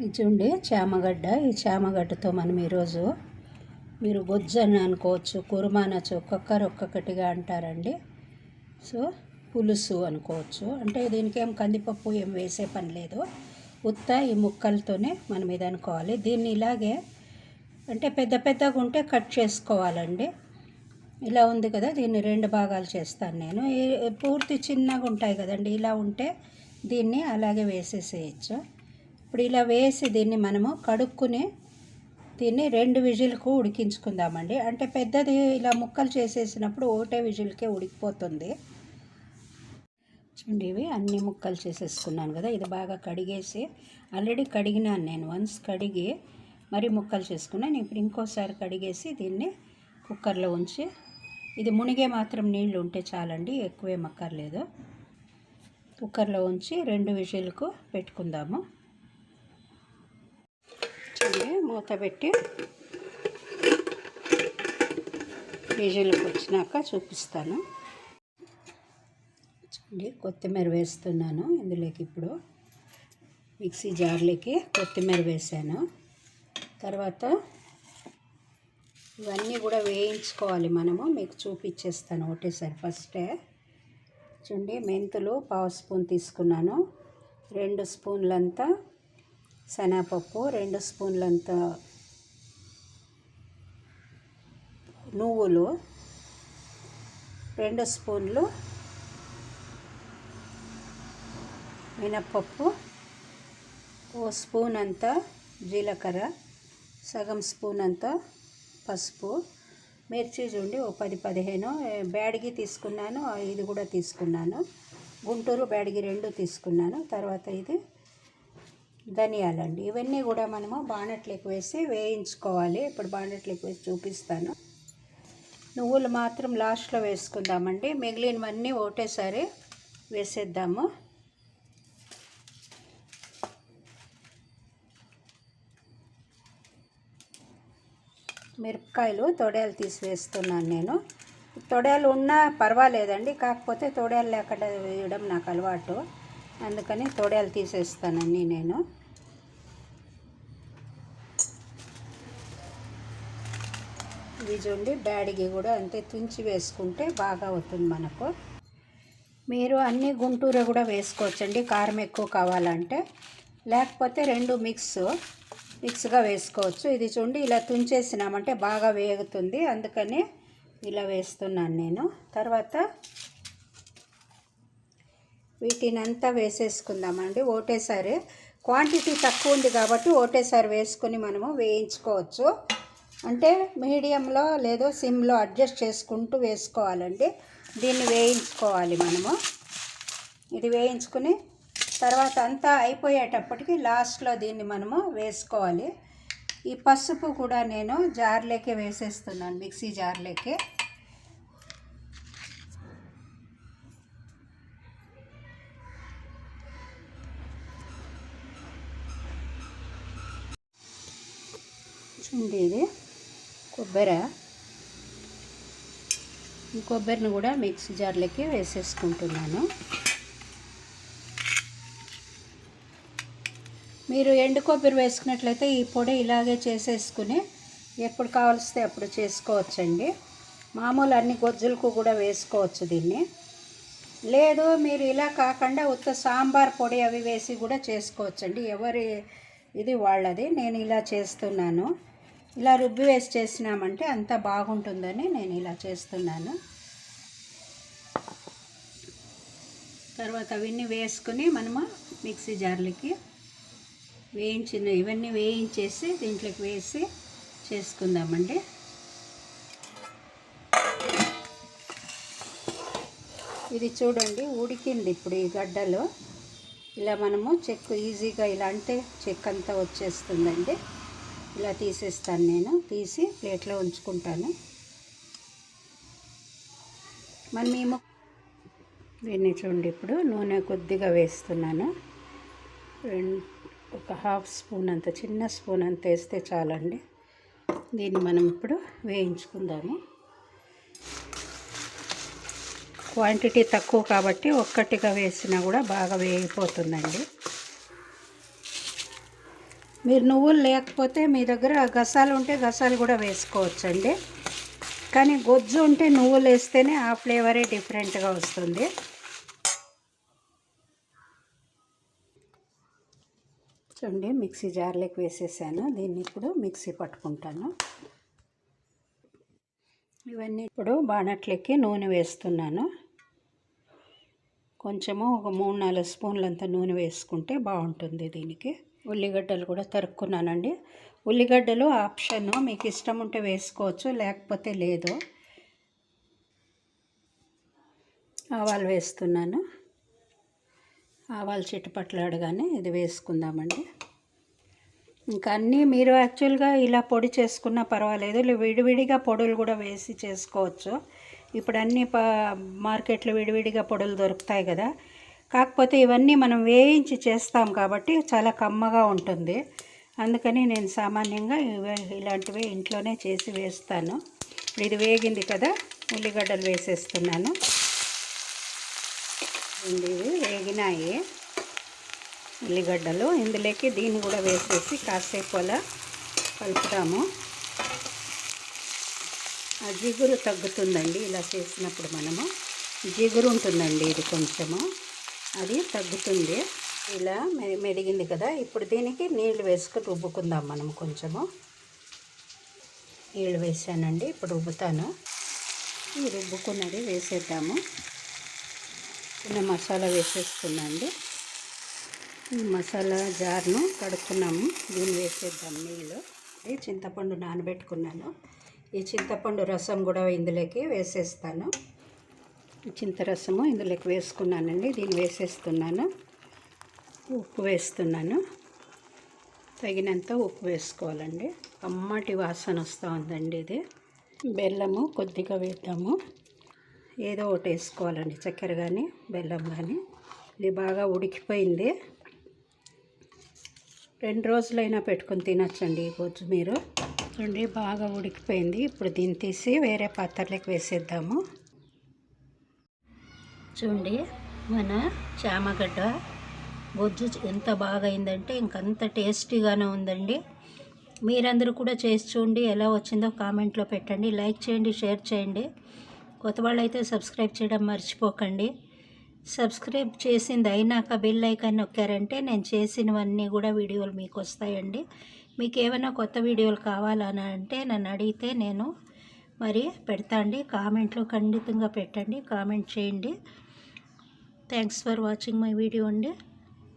ఇది చూడండి చామగడ్డ. ఈ చామగడ్డతో మనం ఈరోజు మీరు గొజ్జని అనుకోవచ్చు కుర్మా అనొచ్చు ఒక్కొక్కరు ఒక్కొక్కటిగా అంటారండి. సో పులుసు అనుకోవచ్చు. అంటే దీనికి ఏం కందిపప్పు ఏం వేసే పని లేదు. ఉత్త ఈ ముక్కలతోనే మనం ఇది అనుకోవాలి. దీన్ని ఇలాగే అంటే పెద్ద పెద్దగా ఉంటే కట్ చేసుకోవాలండి. ఇలా ఉంది కదా దీన్ని రెండు భాగాలు చేస్తాను నేను. పూర్తి చిన్నగా ఉంటాయి కదండి ఇలా ఉంటే దీన్ని అలాగే వేసేసేయచ్చు. ఇప్పుడు ఇలా వేసి దీన్ని మనము కడుక్కుని దీన్ని రెండు విజిల్కు ఉడికించుకుందామండి. అంటే పెద్దది ఇలా ముక్కలు చేసేసినప్పుడు ఒకటే విజిల్కే ఉడికిపోతుంది. చూడండి ఇవి అన్ని ముక్కలు చేసేసుకున్నాను కదా ఇది బాగా కడిగేసి ఆల్రెడీ కడిగినాను నేను. వన్స్ కడిగి మరి ముక్కలు చేసుకున్నాను. ఇప్పుడు ఇంకోసారి కడిగేసి దీన్ని కుక్కర్లో ఉంచి ఇది మునిగే మాత్రం నీళ్ళు ఉంటే చాలండి ఎక్కువే మక్కర్లేదు కుక్కర్లో ఉంచి రెండు విజిల్కు పెట్టుకుందాము. చూడండి మూత పెట్టి విజిల్కి వచ్చినాక చూపిస్తాను. చూడండి కొత్తిమీర వేస్తున్నాను ఇందులోకి ఇప్పుడు. మిక్సీ జార్లోకి కొత్తిమీర వేసాను. తర్వాత ఇవన్నీ కూడా వేయించుకోవాలి మనము. మీకు చూపించేస్తాను ఒకటేసారి ఫస్టే. చూడండి మెంతులు పావు స్పూన్ తీసుకున్నాను. రెండు స్పూన్లంతా శనగపప్పు రెండు స్పూన్లంత నువ్వులు రెండు స్పూన్లు మినప్పప్పు ఓ స్పూన్ అంత జీలకర్ర సగం స్పూన్ అంత పసుపు. మిర్చి చూడండి ఓ పది పదిహేను. బ్యాడిగి తీసుకున్నాను ఇది కూడా తీసుకున్నాను. గుంటూరు బ్యాడిగి రెండు తీసుకున్నాను. తర్వాత ఇది ధనియాలండి. ఇవన్నీ కూడా మనము బాణట్లోకి వేసి వేయించుకోవాలి. ఇప్పుడు బాణట్లోకి వేసి చూపిస్తాను. నువ్వులు మాత్రం లాస్ట్లో వేసుకుందామండి. మిగిలినవన్నీ ఒకటేసారి వేసేద్దాము. మిరపకాయలు తొడయాలు తీసి వేస్తున్నాను నేను. తొడయాలు ఉన్నా పర్వాలేదండి. కాకపోతే తొడేలు లేకుండా వేయడం నాకు అలవాటు. అందుకని తొడయాలు తీసేస్తానండి నేను. ఇది చూడండి బ్యాడిగి కూడా అంతే తుంచి వేసుకుంటే బాగా అవుతుంది మనకు. మీరు అన్ని గుంటూరు కూడా వేసుకోవచ్చండి కారం ఎక్కువ కావాలంటే. లేకపోతే రెండు మిక్స్ మిక్స్గా వేసుకోవచ్చు. ఇది చూడండి ఇలా తుంచేసినామంటే బాగా వేగుతుంది. అందుకని ఇలా వేస్తున్నాను నేను. తర్వాత వీటినంతా వేసేసుకుందామండి. ఒకటేసారి క్వాంటిటీ తక్కువ ఉంది కాబట్టి ఒకటేసారి వేసుకొని మనము వేయించుకోవచ్చు. అంటే మీడియంలో లేదో సిమ్లో అడ్జస్ట్ చేసుకుంటూ వేసుకోవాలండి. దీన్ని వేయించుకోవాలి మనము. ఇది వేయించుకుని తర్వాత అంతా అయిపోయేటప్పటికి లాస్ట్లో దీన్ని మనము వేసుకోవాలి. ఈ పసుపు కూడా నేను జార్లోకే వేసేస్తున్నాను మిక్సీ జార్లోకి. చూడండి ఇది. కొబ్బరి. ఈ కొబ్బరిని కూడా మిక్సీ జార్లకి వేసేసుకుంటున్నాను. మీరు ఎండు కొబ్బరి వేసుకున్నట్లయితే ఈ పొడి ఇలాగే చేసేసుకుని ఎప్పుడు కావలిస్తే అప్పుడు చేసుకోవచ్చండి. మామూలు అన్ని గొజ్జులకు కూడా వేసుకోవచ్చు దీన్ని. లేదు మీరు ఇలా కాకుండా ఉత్త సాంబార్ పొడి అవి వేసి కూడా చేసుకోవచ్చండి. ఎవరి ఇది వాళ్ళది నేను ఇలా చేస్తున్నాను. ఇలా రుబ్బి వేసి చేసినామంటే అంత బాగుంటుందని నేను ఇలా చేస్తున్నాను. తర్వాత అవన్నీ వేసుకుని మనము మిక్సీ జార్లకి వేయించిన ఇవన్నీ వేయించేసి దీంట్లోకి వేసి చేసుకుందామండి. ఇది చూడండి ఉడికింది ఇప్పుడు ఈ గడ్డలో. ఇలా మనము చెక్కు ఈజీగా ఇలా అంటే చెక్ అంతా వచ్చేస్తుందండి. ఇలా తీసేస్తాను నేను. తీసి ప్లేట్లో ఉంచుకుంటాను. మరి మేము దీన్ని చూడండి ఇప్పుడు నూనె కొద్దిగా వేస్తున్నాను. రెండు ఒక హాఫ్ స్పూన్ అంత చిన్న స్పూన్ అంత వేస్తే చాలండి. దీన్ని మనం ఇప్పుడు వేయించుకుందాము. క్వాంటిటీ తక్కువ కాబట్టి ఒక్కటిగా వేసినా కూడా బాగా వేగిపోతుందండి. మీరు నువ్వులు లేకపోతే మీ దగ్గర గసాలు ఉంటే గసాలు కూడా వేసుకోవచ్చండి. కానీ గొజ్జు ఉంటే నువ్వులు వేస్తేనే ఆ ఫ్లేవరే డిఫరెంట్గా వస్తుంది. చూడండి మిక్సీ జార్లోకి వేసేసాను. దీన్ని ఇప్పుడు మిక్సీ పట్టుకుంటాను. ఇవన్నీ ఇప్పుడు బాణట్లకి నూనె వేస్తున్నాను. కొంచెము ఒక మూడు నాలుగు స్పూన్లంత నూనె వేసుకుంటే బాగుంటుంది దీనికి. ఉల్లిగడ్డలు కూడా తరుక్కున్నానండి. ఉల్లిగడ్డలు ఆప్షన్ మీకు ఇష్టం ఉంటే వేసుకోవచ్చు లేకపోతే లేదు. ఆవాలు వేస్తున్నాను. ఆవాలు చిట్టుపట్లాడగానే ఇది వేసుకుందామండి. ఇంకా అన్నీ మీరు యాక్చువల్గా ఇలా పొడి చేసుకున్నా పర్వాలేదు విడివిడిగా పొడులు కూడా వేసి చేసుకోవచ్చు. ఇప్పుడు అన్ని మార్కెట్లో విడివిడిగా పొడులు దొరుకుతాయి కదా. కాకపోతే ఇవన్నీ మనం వేయించి చేస్తాం కాబట్టి చాలా కమ్మగా ఉంటుంది. అందుకని నేను సామాన్యంగా ఇవే- ఇలాంటివి ఇంట్లోనే చేసి వేస్తాను. ఇది వేగింది కదా ఉల్లిగడ్డలు వేసేస్తున్నాను. ఇవి వేగినాయి. ఉల్లిగడ్డలు ఇందులోకి దీన్ని కూడా వేసేసి కాసేపు అలా కలుపుతాము. జిగురు తగ్గుతుందండి ఇలా చేసినప్పుడు మనము. జిగురు ఉంటుందండి ఇది కొంచెము. అది తగ్గుతుంది. ఇలా మె కదా ఇప్పుడు దీనికి నీళ్ళు వేసుకొని రుబ్బుకుందాం మనం కొంచెము. నీళ్ళు వేసానండి ఇప్పుడు రుబ్బుతాను. ఈ రుబ్బుకున్నది వేసేద్దాము. చిన్న మసాలా వేసేసుకున్నాండి ఈ మసాలా జార్ను కడుక్కున్నాము. దీన్ని వేసేద్దాం నీళ్ళు. ఇది చింతపండు నానబెట్టుకున్నాను. ఈ చింతపండు రసం కూడా ఇందులోకి వేసేస్తాను. చింతరసము ఇందులోకి వేసుకున్నానండి దీన్ని వేసేస్తున్నాను. ఉప్పు వేస్తున్నాను. తగినంత ఉప్పు వేసుకోవాలండి. అమ్మటి వాసన వస్తూ ఉందండి ఇది. బెల్లము కొద్దిగా వేద్దాము. ఏదో ఒకటి వేసుకోవాలండి చక్కెర కానీ బెల్లం కానీ ఇది బాగా ఉడికిపోయింది. రెండు రోజులైనా పెట్టుకొని తినచ్చండి ఈ రోజు మీరు. చూడండి బాగా ఉడికిపోయింది. ఇప్పుడు దీన్ని తీసి వేరే పాత్రలోకి వేసేద్దాము. చూడండి మన చామగడ్డ బొజ్జు ఎంత బాగా అయిందంటే ఇంకంత టేస్టీగానే ఉందండి. మీరందరూ కూడా చేసి చూడండి ఎలా వచ్చిందో కామెంట్లో పెట్టండి. లైక్ చేయండి షేర్ చేయండి. కొత్త వాళ్ళైతే సబ్స్క్రైబ్ చేయడం మర్చిపోకండి. సబ్స్క్రైబ్ చేసింది అయినాక బెల్ ఐకాన్ నొక్కారంటే నేను చేసినవన్నీ కూడా వీడియోలు మీకు వస్తాయండి. మీకు ఏమైనా కొత్త వీడియోలు కావాలని అంటే నన్ను అడిగితే నేను మరి పెడతాండి కామెంట్లో ఖండితంగా పెట్టండి కామెంట్ చేయండి. Thanks for watching my video అండి.